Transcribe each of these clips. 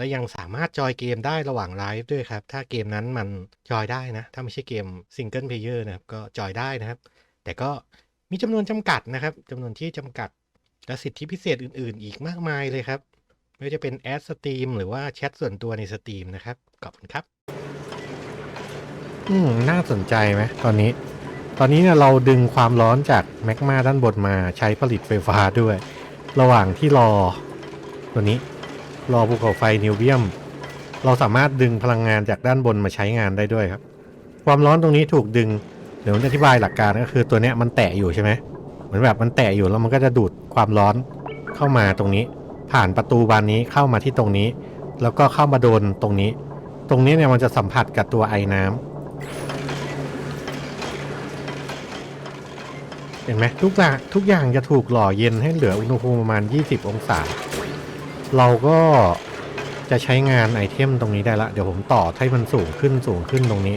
และยังสามารถจอยเกมได้ระหว่างไลฟ์ด้วยครับ ถ้าเกมนั้นมันจอยได้นะ ถ้าไม่ใช่เกมซิงเกิลเพลเยอร์นะครับ ก็จอยได้นะครับ แต่ก็มีจำนวนจำกัดนะครับจำนวนที่จำกัด และสิทธิพิเศษอื่น ๆ อีกมากมายเลยครับไม่ว่าจะเป็นแอดสตรีมหรือว่าแชทส่วนตัวในสตรีมนะครับ ขอบคุณครับ อืม น่าสนใจไหมตอนนี้ ตอนนี้เนี่ยเราดึงความร้อนจากแมกมาด้านบนมาใช้ผลิตไฟฟ้าด้วย ระหว่างที่รอ ตัวนี้ รอภูเขาไฟนิวเบียม เราสามารถดึงพลังงานจากด้านบนมาใช้งานได้ด้วยครับ ความร้อนตรงนี้ถูกดึง เดี๋ยวผมอธิบายหลักการก็คือตัวเนี้ยมันแตะอยู่ใช่ไหมเหมือนแบบมันแตะอยู่แล้วมันก็จะดูดความร้อนเข้ามาตรงนี้ ผ่านประตูบานนี้เข้ามาที่ตรงนี้ แล้วก็เข้ามาโดนตรงนี้ ตรงนี้เนี่ยมันจะสัมผัสกับตัวไอ้น้ำเห็นไหมทุกอย่างทุกอย่างจะถูกหล่อเย็นให้เหลืออุณหภูมิประมาณ 20 องศา เราก็จะใช้งานไอเทมตรงนี้ได้ละ เดี๋ยวผมต่อให้มันสูงขึ้นสูงขึ้นตรงนี้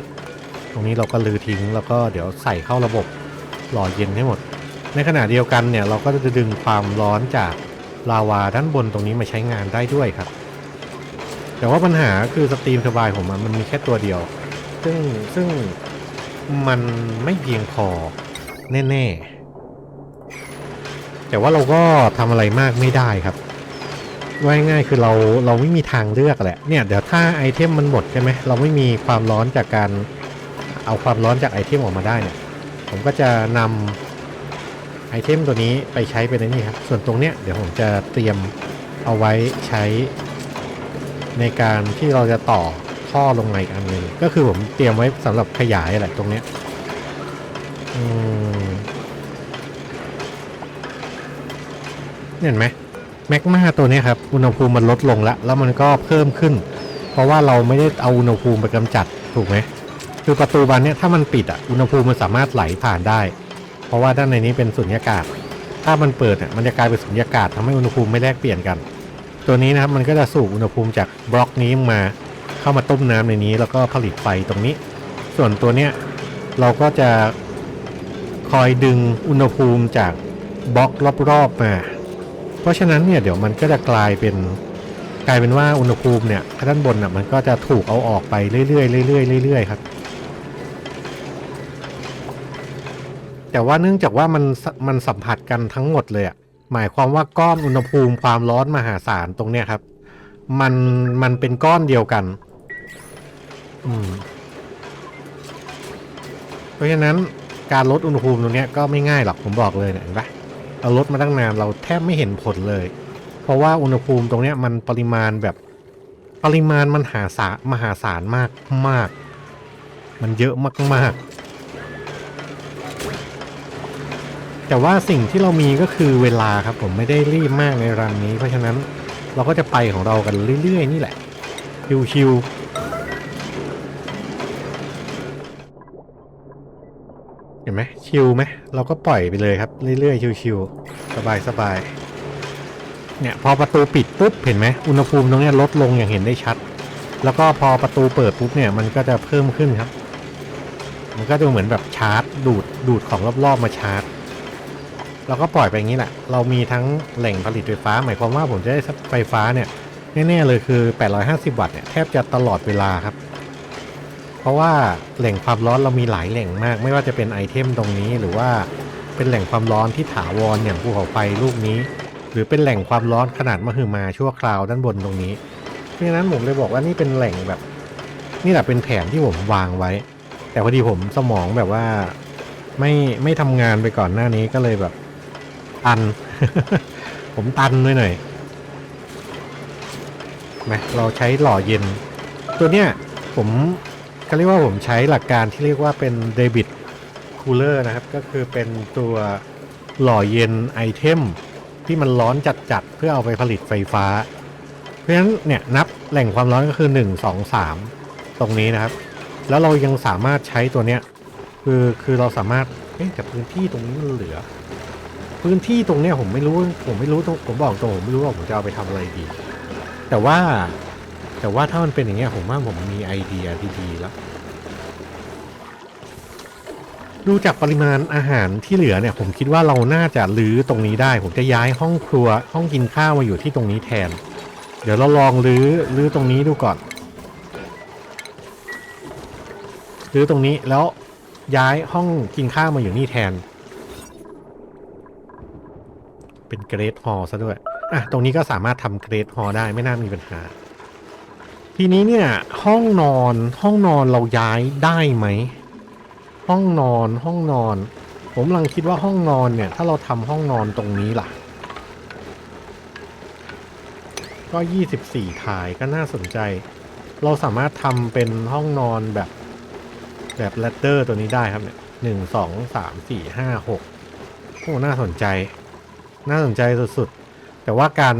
ตรงนี้เราก็ลือทิ้งแล้วก็เดี๋ยวใส่เข้าระบบหล่อเย็นให้หมด ในขณะเดียวกันเนี่ยเราก็จะดึงความร้อนจากลาวาด้านบนตรงนี้มาใช้งานได้ด้วยครับ แต่ว่าปัญหาคือสตรีมเทอร์ไบน์ผมมันมีแค่ตัวเดียว ซึ่งซึ่งมันไม่เพียงพอแน่ ๆ แต่ว่าเราก็ทำอะไรมากไม่ได้ครับ ว่าง่ายคือเราเราไม่มีทางเลือกแหละเนี่ยเดี๋ยวถ้าไอเทมมันหมดใช่ไหมเราไม่มีความร้อนจากการเอาความร้อนจากไอเทมออกมาได้เนี่ยผมก็จะนำไอเทมตัวนี้ไปใช้เป็นนี่ครับส่วนตรงเนี้ยเดี๋ยวผมจะเตรียมเอาไว้ใช้ในการที่เราจะต่อท่อลงมาอีกอันหนึ่งก็คือผมเตรียมไว้สำหรับขยายแหละตรงเนี้ยเห็นไหม แมกมาตัวนี้ครับอุณหภูมิมันลดลงแล้ว แล้วมันก็เพิ่มขึ้น เพราะว่าเราไม่ได้เอาอุณหภูมิไปกำจัดถูกไหมคือประตูบานนี้ถ้ามันปิดอะอุณหภูมิมันสามารถไหลผ่านได้ เพราะว่าด้านในนี้เป็นสุญญากาศ ถ้ามันเปิดอะมันจะกลายเป็นสุญญากาศทำให้อุณหภูมิไม่แลกเปลี่ยนกัน ตัวนี้นะครับมันก็จะสูบอุณหภูมิจากบล็อกนี้มาเข้ามาต้มน้ำในนี้ แล้วก็ผลิตไฟตรงนี้ ส่วนตัวเนี้ยเราก็จะคอยดึงอุณหภูมิจากบล็อกรอบๆมา เพราะฉะนั้นเนี่ยเดี๋ยวมันก็จะกลายเป็นกลายเป็นว่าอุณหภูมิเนี่ยด้านบนน่ะมันก็จะถูกเอาออกไปเรื่อยๆเรื่อยๆเรื่อยๆครับ แต่ว่าเนื่องจากว่ามันมันสัมผัสกันทั้งหมดเลยอะหมายความว่าก้อนอุณหภูมิความร้อนมหาศาลตรงเนี้ยครับ มันมันเป็นก้อนเดียวกัน อืมเพราะฉะนั้นการลดอุณหภูมิตรงเนี้ยก็ไม่ง่ายหรอกผมบอกเลยเนี่ยเห็นปะ เราลดมาตั้งนานเราแทบไม่เห็นผลเลย เพราะว่าอุณหภูมิตรงเนี้ยมันปริมาณแบบปริมาณมันหาศามหาศาลมากมาก มันเยอะมากๆ แต่ว่าสิ่งที่เรามีก็คือเวลาครับผมไม่ได้รีบมากในรันนี้ เพราะฉะนั้นเราก็จะไปของเรากันเรื่อยๆ นี่แหละชิวๆ นไหมชิลไหมเราก็ปล่อยไปเลยครับ เรื่อยๆชิวๆสบายๆเนี่ยพอประตูปิดปุ๊บเห็นไหมอุณหภูมิตรงนี้ลดลงอย่างเห็นได้ชัด แล้วก็พอประตูเปิดปุ๊บเนี่ยมันก็จะเพิ่มขึ้นครับ มันก็จะเหมือนแบบชาร์จ ดูดดูดของรอบๆมาชาร์จเราก็ปล่อยไปอย่างนี้แหละ เรามีทั้งแหล่งผลิตไฟฟ้า หมายความว่าผมจะได้ไฟฟ้าเนี่ยแน่ๆเลยคือ 850 วัตต์เนี่ยแทบจะตลอดเวลาครับ เพราะว่าแหล่งความร้อนเรามีหลายแหล่งมาก ไม่ว่าจะเป็นไอเทมตรงนี้ หรือว่าเป็นแหล่งความร้อนที่ถาวรอย่างภูเขาไฟลูกนี้ หรือเป็นแหล่งความร้อนขนาดมหึมาชั่วคราวด้านบนตรงนี้เพราะฉะนั้นผมเลยบอกว่านี่เป็นแหล่งแบบ นี่แหละเป็นแผนที่ผมวางไว้ แต่พอดีผมสมองแบบว่าไม่ไม่ทำงานไปก่อนหน้านี้ก็เลยแบบตัน ผมตันด้วยหน่อยมเราใช้หล่อเย็น ตัวเนี้ยผม ก็เรียกว่าผมใช้หลักการที่เรียกว่าเป็นเดบิตคูลเลอร์นะครับ ก็คือเป็นตัวหล่อเย็นไอเทมที่มันร้อนจัดๆ เพื่อเอาไปผลิตไฟฟ้า เพราะฉะนั้นเนี่ยนับแหล่งความร้อนก็คือ 1 2 3 ตรงนี้นะครับ แล้วเรายังสามารถใช้ตัวเนี้ยคือคือเราสามารถเอ๊ะแต่พื้นที่ตรงนี้มันเหลือ พื้นที่ตรงเนี้ยผมไม่รู้ผมไม่รู้ตรงผมบอกตรงผมไม่รู้ว่าผมจะเอาไปทำอะไรดี แต่ว่า แต่ว่าถ้ามันเป็นอย่างเงี้ยผมว่าผมมีไอเดียดีๆแล้วดูจากปริมาณอาหารที่เหลือเนี่ย ผมคิดว่าเราน่าจะรื้อตรงนี้ได้ ผมจะย้ายห้องครัว ห้องกินข้าวมาอยู่ที่ตรงนี้แทน เดี๋ยวเราลองรื้อรื้อตรงนี้ดูก่อนรื้อตรงนี้แล้วย้ายห้องกินข้าวมาอยู่นี่แทน เป็นเกรดฮอลซะด้วยอะตรงนี้ก็สามารถทำเกรดฮอลได้ไม่น่ามีปัญหา ทีนี้เนี่ยห้องนอนห้องนอนเราย้ายได้ไหม ห้องนอนห้องนอน ผมกำลังคิดว่าห้องนอนเนี่ย ถ้าเราทำห้องนอนตรงนี้ล่ะ ก็ 24ทายก็น่าสนใจ เราสามารถทำเป็นห้องนอนแบบแบบแรดเดอร์ตัวนี้ได้ครับเนี่ยหนึ่งสองสามสี่ห้าหกโอ้น่าสนใจ น่าสนใจสุดๆ แต่ว่าการ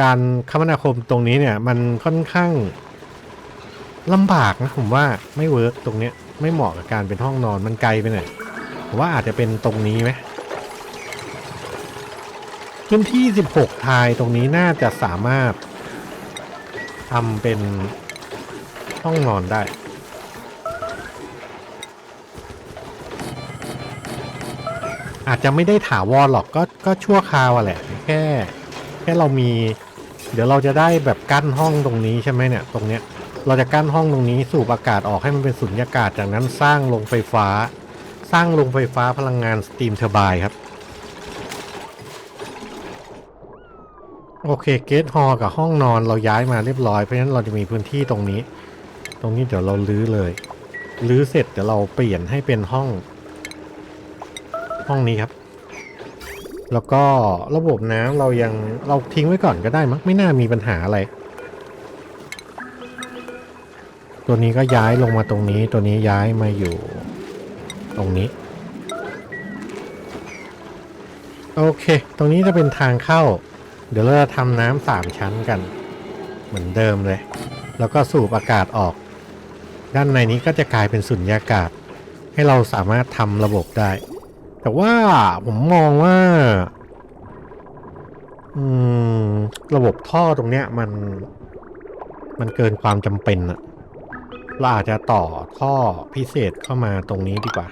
การคมนาคมตรงนี้เนี่ยมันค่อนข้างลำบากนะผมว่าไม่เวิร์กตรงเนี้ยไม่เหมาะกับการเป็นห้องนอนมันไกลไปหน่อยผมว่าอาจจะเป็นตรงนี้ไหมพื้นที่ 16 ทายตรงนี้น่าจะสามารถทำเป็นห้องนอนได้ อาจจะไม่ได้ถาวรหรอกก็ก็ชั่วคราวอะแหละแค่ แค่เรามี เดี๋ยวเราจะได้แบบกั้นห้องตรงนี้ใช่ไหมเนี่ยตรงเนี้ยเราจะกั้นห้องตรงนี้สูบอากาศออกให้มันเป็นสุญญากาศจากนั้นสร้างโรงไฟฟ้า สร้างโรงไฟฟ้าพลังงานสตรีมเทอร์บน์ครับ โอเคเกตฮอลกับห้องนอนเราย้ายมาเรียบร้อยเพราะฉะนั้นเราจะมีพื้นที่ตรงนี้ ตรงนี้เดี๋ยวเราลื้อเลยลื้อเสร็จเดี๋ยวเราเปลี่ยนให้เป็นห้อง ห้องนี้ครับ แล้วก็ระบบน้ำเรายังเราทิ้งไว้ก่อนก็ได้มั้งไม่น่ามีปัญหาอะไร ตัวนี้ก็ย้ายลงมาตรงนี้ ตัวนี้ย้ายมาอยู่ ตรงนี้ โอเค ตรงนี้จะเป็นทางเข้า เดี๋ยวเราจะทำน้ำสามชั้นกัน เหมือนเดิมเลย แล้วก็สูบอากาศออก ด้านในนี้ก็จะกลายเป็นสุญญากาศ ให้เราสามารถทำระบบได้ แต่ว่าผมมองว่า อืม ระบบท่อตรงเนี้ย มัน มันเกินความจำเป็นอะเราอาจจะต่อท่อพิเศษเข้ามาตรงนี้ดีกว่า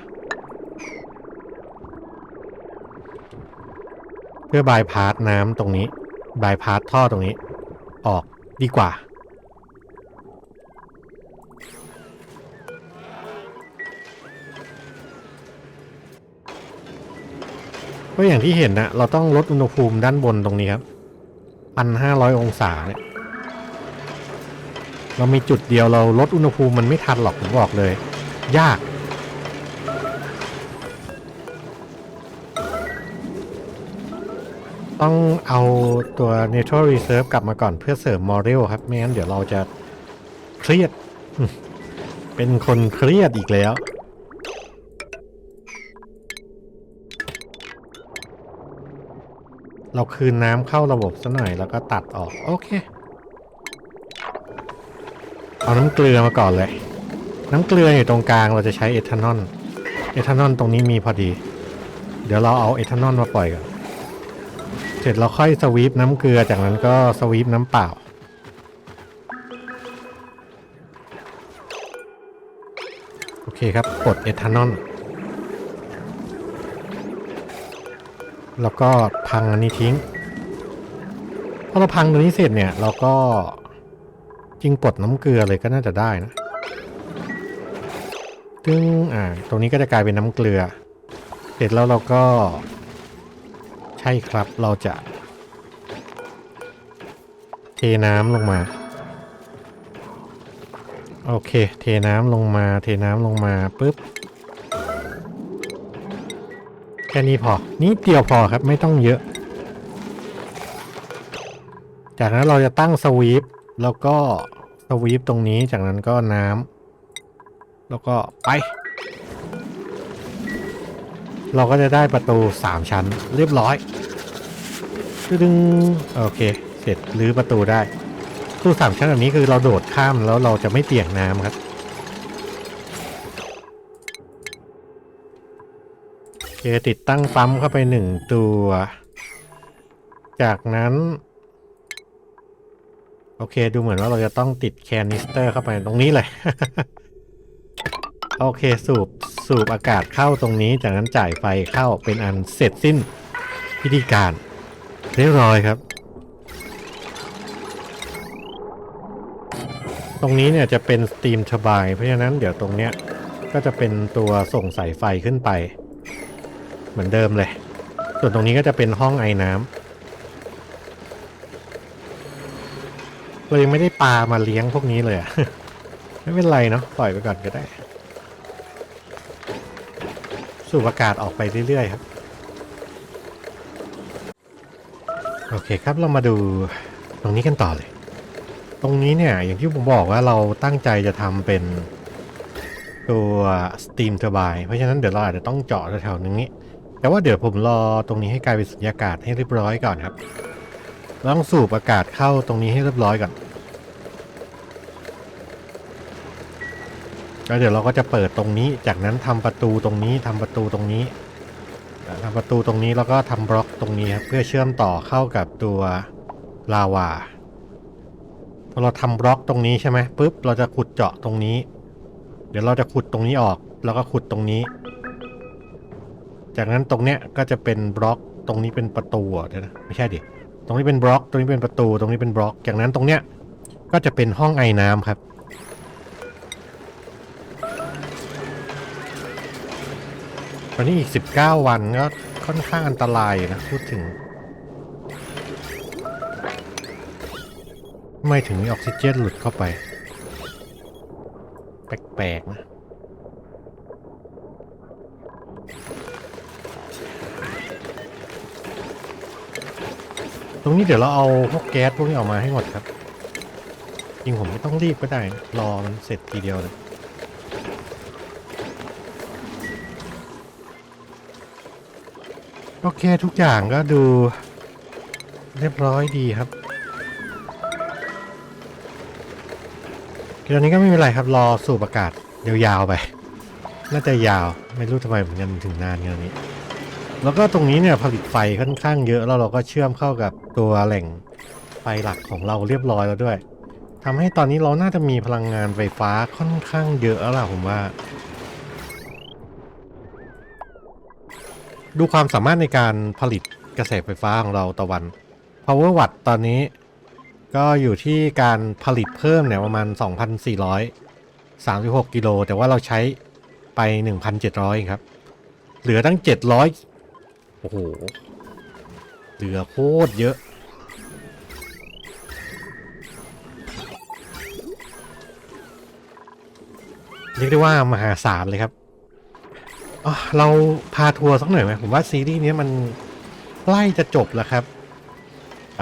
เพื่อบายพาสน้ำตรงนี้ บายพาสท่อตรงนี้ ออกดีกว่า ก็อย่างที่เห็นนะเราต้องลดอุณหภูมิด้านบนตรงนี้ครับพันห้าร้อยองศาเนี่ยเรามีจุดเดียวเราลดอุณหภูมิมันไม่ทันหรอกผมบอกเลย ยาก ต้องเอาตัว Natural Reserve กลับมาก่อนเพื่อเสริมมอเรลครับ ไม่งั้นเดี๋ยวเราจะเครียด เป็นคนเครียดอีกแล้ว เราคืนน้ำเข้าระบบซะหน่อยแล้วก็ตัดออก โอเค เอาน้ำเกลือมาก่อนเลย น้ำเกลืออยู่ตรงกลางเราจะใช้เอทานอลเอทานอลตรงนี้มีพอดี เดี๋ยวเราเอาเอทานอลมาปล่อยก่อนเสร็จเราค่อยสวีปน้ำเกลือจากนั้นก็สวีปน้ำเปล่าโอเคครับกดเอทานอล แล้วก็พังอันนี้ทิ้งพอเราพังตัวนี้เสร็จเนี่ย เราก็จริงปลดน้ำเกลือเลยก็น่าจะได้นะตึ้งอ่าตรงนี้ก็จะกลายเป็นน้ำเกลือ เสร็จแล้วเราก็ ใช่ครับเราจะเทน้ำลงมา โอเค เทน้ำลงมา เทน้ำลงมาปุ๊บ แค่นี้พอนิดเดียวพอครับไม่ต้องเยอะ จากนั้นเราจะตั้งสวีปแล้วก็สวีปตรงนี้จากนั้นก็น้ำแล้วก็ไป เราก็จะได้ประตูสามชั้นเรียบร้อยดึงโอเค เสร็จรื้อประตูได้ประตูสามชั้นแบบนี้คือเราโดดข้ามแล้วเราจะไม่เปียกน้ำครับ เคติดตั้งปั๊มเข้าไปหนึ่งตัว จากนั้น โอเคดูเหมือนว่าเราจะต้องติดแคนิสเตอร์เข้าไปตรงนี้เลย โอเคสูบสูบอากาศเข้าตรงนี้ จากนั้นจ่ายไฟเข้าเป็นอันเสร็จสิ้นพิธีการเรียบร้อยครับ ตรงนี้เนี่ยจะเป็นสตรีมทบาย เพราะฉะนั้นเดี๋ยวตรงเนี้ยก็จะเป็นตัวส่งสายไฟขึ้นไป เหมือนเดิมเลย ส่วนตรงนี้ก็จะเป็นห้องไอ้น้ำเรายังไม่ได้ปลามาเลี้ยงพวกนี้เลยอะไม่เป็นไรเนาะปล่อยไปก่อนก็ได้ สูบอากาศออกไปเรื่อยๆครับ โอเคครับเรามาดูตรงนี้กันต่อเลย ตรงนี้เนี่ยอย่างที่ผมบอกว่าเราตั้งใจจะทำเป็นตัว Steam Turbine เพราะฉะนั้นเดี๋ยวเราอาจจะต้องเจาะแถวๆนี้ แต่ว่าเดี๋ยวผมรอตรงนี้ให้กลายเป็นสุญญากาศให้เรียบร้อยก่อนครับเราต้องสูบอากาศเข้าตรงนี้ให้เรียบร้อยก่อนแล้วเดี๋ยวเราก็จะเปิดตรงนี้ จากนั้นทำประตูตรงนี้ทำประตูตรงนี้อ่าทำประตูตรงนี้แล้วก็ทำบล็อกตรงนี้ครับเพื่อเชื่อมต่อเข้ากับตัวลาวาพอเราทำบล็อกตรงนี้ใช่ไหมปุ๊บเราจะขุดเจาะตรงนี้ เดี๋ยวเราจะขุดตรงนี้ออก แล้วก็ขุดตรงนี้ จากนั้นตรงเนี้ยก็จะเป็นบล็อก ตรงนี้เป็นประตูเดี๋ยวนะไม่ใช่ดิ ตรงนี้เป็นบล็อก ตรงนี้เป็นประตู ตรงนี้เป็นบล็อก จากนั้นตรงเนี้ยก็จะเป็นห้องไอ้น้ำครับ ตอนนี้อีก 19 วันก็ค่อนข้างอันตรายนะพูดถึงทำไมถึงมีออกซิเจนหลุดเข้าไป แปลกๆนะ ตรงนี้เดี๋ยวเราเอาพวกแก๊สพวกนี้ออกมาให้หมดครับจริงผมไม่ต้องรีบก็ได้ รอมันเสร็จทีเดียวเลยโอเคทุกอย่างก็ดูเรียบร้อยดีครับตอนนี้ก็ไม่เป็นไรครับ รอสูบอากาศยาวๆไป น่าจะยาว ไม่รู้ทำไมเหมือนกันถึงนานขนาดนี้ แล้วก็ตรงนี้เนี่ยผลิตไฟค่อนข้างเยอะแล้วเราก็เชื่อมเข้ากับตัวแหล่งไฟหลักของเราเรียบร้อยแล้วด้วยทำให้ตอนนี้เราน่าจะมีพลังงานไฟฟ้าค่อนข้างเยอะแล้วล่ะผมว่า ดูความสามารถในการผลิตกระแสไฟฟ้าของเราต่อวัน power watt ตอนนี้ก็อยู่ที่การผลิตเพิ่มเนี่ยประมาณ 2,436 กิโล แต่ว่าเราใช้ไป 1,700 ครับ เหลือตั้ง 700 โอ้โหเหลือโคตรเยอะเรียกได้ว่ามหาศาลเลยครับเราพาทัวร์สักหน่อยไหมผมว่าซีรีส์นี้มันใกล้จะจบแล้วครับ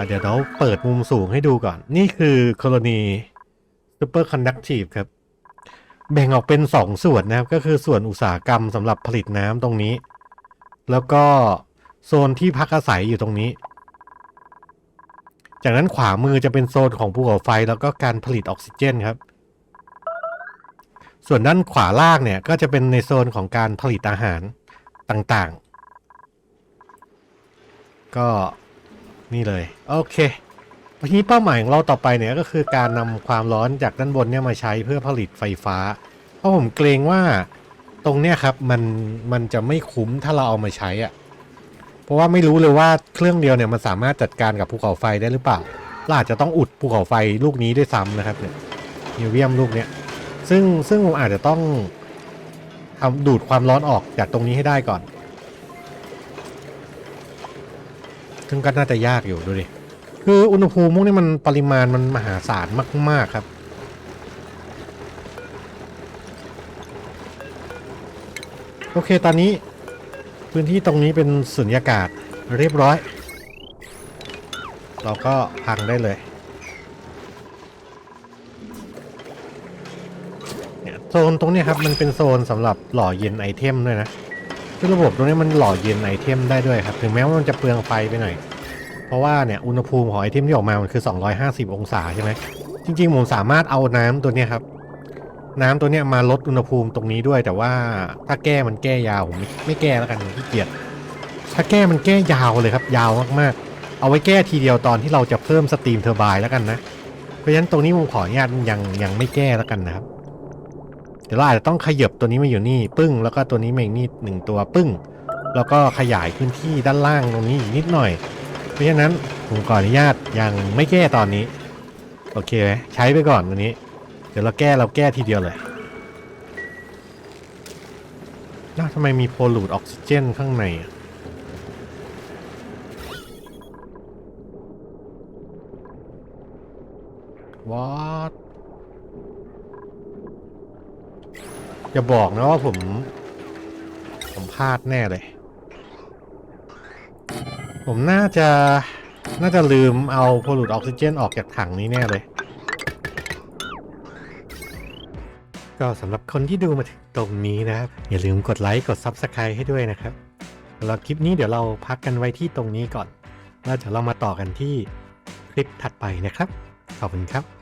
เดี๋ยวเราเปิดมุมสูงให้ดูก่อน นี่คือกรณี Super Conductive ครับ แบ่งออกเป็นสองส่วนนะครับ ก็คือส่วนอุตสาหกรรมสำหรับผลิตน้ำตรงนี้ แล้วก็ โซนที่พักอาศัยอยู่ตรงนี้ จากนั้นขวามือจะเป็นโซนของภูเขาไฟแล้วก็การผลิตออกซิเจนครับ ส่วนด้านขวาล่างเนี่ยก็จะเป็นในโซนของการผลิตอาหารต่างๆ ก็นี่เลย โอเคทีนี้เป้าหมายของเราต่อไปเนี่ยก็คือการนำความร้อนจากด้านบนเนี่ยมาใช้เพื่อผลิตไฟฟ้า เพราะผมเกรงว่าตรงเนี้ยครับมันมันจะไม่คุ้มถ้าเราเอามาใช้อะ่ะ ราะว่าไม่รู้เลยว่าเครื่องเดียวเนี่ยมันสามารถจัดการกับภูเขาไฟได้หรือเปล่าเราอาจจะต้องอุดภูเขาไฟลูกนี้ด้วยซ้ำนะครับเนี่ยนิวเวียมลูกเนี้ยซึ่งซึ่งผมอาจจะต้องทำดูดความร้อนออกจากตรงนี้ให้ได้ก่อน ซึ่งก็น่าจะยากอยู่ดูดิ คืออุณหภูมิพวกนี้มันปริมาณมันมหาศาลมาก ๆ ครับ โอเคตอนนี้ พื้นที่ตรงนี้เป็นสุญญากาศเรียบร้อย เราก็พังได้เลยเนี่ยโซนตรงนี้ครับมันเป็นโซนสำหรับหล่อเย็นไอเทมด้วยนะคือระบบตรงนี้มันหล่อเย็นไอเทมได้ด้วยครับ ถึงแม้ว่ามันจะเปลืองไฟไปหน่อย เพราะว่าเนี่ยอุณหภูมิของไอเทมที่ออกมามันคือ 250 องศาใช่ไหมจริงๆผมสามารถเอาน้ำตัวนี้ครับ น้ำตัวเนี้ยมาลดอุณหภูมิตรงนี้ด้วย แต่ว่าถ้าแก้มันแก้ยาวผมไม่แก้แล้วกันขี้เกียจถ้าแก้มันแก้ยาวเลยครับ ยาวมากๆ เอาไว้แก้ทีเดียวตอนที่เราจะเพิ่มสตรีมเทอร์ไบน์แล้วกันนะ เพราะฉะนั้นตรงนี้ผมขออนุญาตยังยังไม่แก้แล้วกันนะครับเดี๋ยวเราอาจจะต้องขยับตัวนี้มาอยู่นี่ปึ้ง แล้วก็ตัวนี้มาอีกนี่หนึ่งตัวปึ้ง แล้วก็ขยายพื้นที่ด้านล่างตรงนี้อีกนิดหน่อย เพราะฉะนั้นผมขออนุญาตยังไม่แก้ตอนนี้ โอเคไหมใช้ไปก่อนวันนี้ เดี๋ยวเราแก้เราแก้ทีเดียวเลยน่าทำไมมีโพลูดออกซิเจนข้างในอะวอทอย่าบอกนะว่าผม ผมพลาดแน่เลย ผมน่าจะน่าจะลืมเอาโพลูดออกซิเจนออกจากถังนี้แน่เลย ก็สำหรับคนที่ดูมาถึงตรงนี้นะครับ อย่าลืมกดไลค์กด Subscribe ให้ด้วยนะครับสำหรับคลิปนี้เดี๋ยวเราพักกันไว้ที่ตรงนี้ก่อน แล้วเดี๋ยวเรามาต่อกันที่คลิปถัดไปนะครับ ขอบคุณครับ